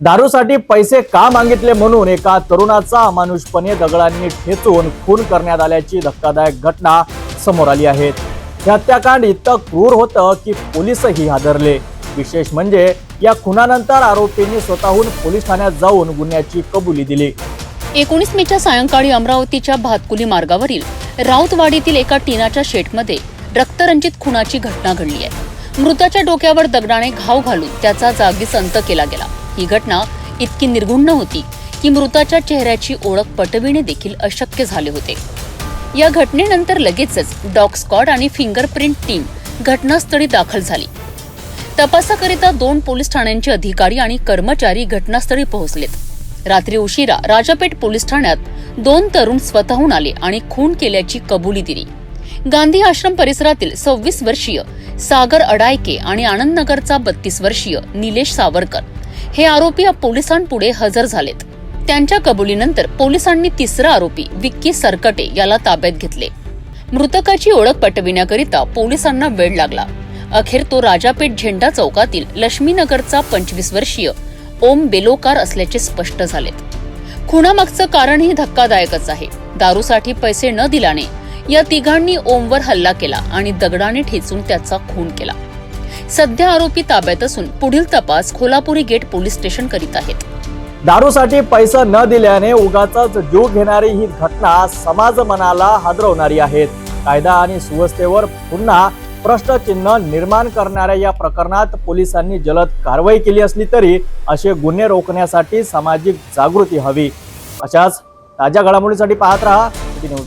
दारूसाठी पैसे का मागितले म्हणून एका तरुणाचा अमानुषपणे दगडांनी ठेचून खून करण्यात आल्याची धक्कादायक घटना समोर आली आहे. हे हत्याकांड इतकं क्रूर होतं की पोलीसही हादरले. विशेष म्हणजे या खुनानंतर आरोपींनी स्वतःहून पोलीस ठाण्यात जाऊन गुन्ह्याची कबुली दिली. एकोणीस मेच्या सायंकाळी अमरावतीच्या भातकुली मार्गावरील राऊतवाडीतील एका टीनाच्या शेटमध्ये रक्तरंजित खुनाची घटना घडली आहे. मृताच्या डोक्यावर दगडाने घाव घालून त्याचा जागीच अंत केला गेला. ही घटना इतकी निर्गुण्य होती की मृताच्या चेहऱ्याची ओळख पटविणे देखील अशक्य झाले होते. या घटनेनंतर लगेचच डॉग स्कॉड आणि फिंगरप्रिंट टीम घटनास्थळी दाखल झाली. तपासाकरिता दोन पोलीस ठाण्यांचे अधिकारी आणि कर्मचारी घटनास्थळी पोहोचलेत. रात्री उशिरा राजापेठ पोलीस ठाण्यात दोन तरुण स्वतःहून आले आणि खून केल्याची कबुली दिली. गांधी आश्रम परिसरातील सव्वीस वर्षीय सागर अडायके आणि आनंदनगरचा बत्तीस वर्षीय निलेश सावरकर हे आरोपी या पोलिसांपुढे हजर झालेत. त्यांच्या कबुलीनंतर पोलिसांनी तिसरा आरोपी विक्की सरकटे याला ताब्यात घेतले. मृतकाची ओळख पटविण्याकरिता पोलिसांना वेळ लागला. अखेर तो राजापेठ झेंडा चौकातील लक्ष्मीनगरचा पंचवीस वर्षीय ओम बेलोकार असल्याचे स्पष्ट झालेत. खुनामागचं कारणही धक्कादायकच आहे. दारूसाठी पैसे न दिल्याने या तिघांनी ओमवर हल्ला केला आणि दगडाने ठेचून त्याचा खून केला. सध्या आरोपी ताब्यात असून पुढील तपास खोलापुरी गेट पोलीस स्टेशन करीत आहेत. दारूसाठी पैसा न दिल्याने उगाच जीव घेणारी ही घटना समाज मनाला हादरवणारी आहेत कायदा आणि सुव्यवस्थेवर पुन्हा प्रश्नचिन्ह निर्माण करणाऱ्या या प्रकरणात पोलिसांनी जलद कारवाई केली असली तरी असे गुन्हे रोखण्यासाठी सामाजिक जागृती हवी. अशाच ताज्या घडामोडीसाठी पाहत राहा न्यूज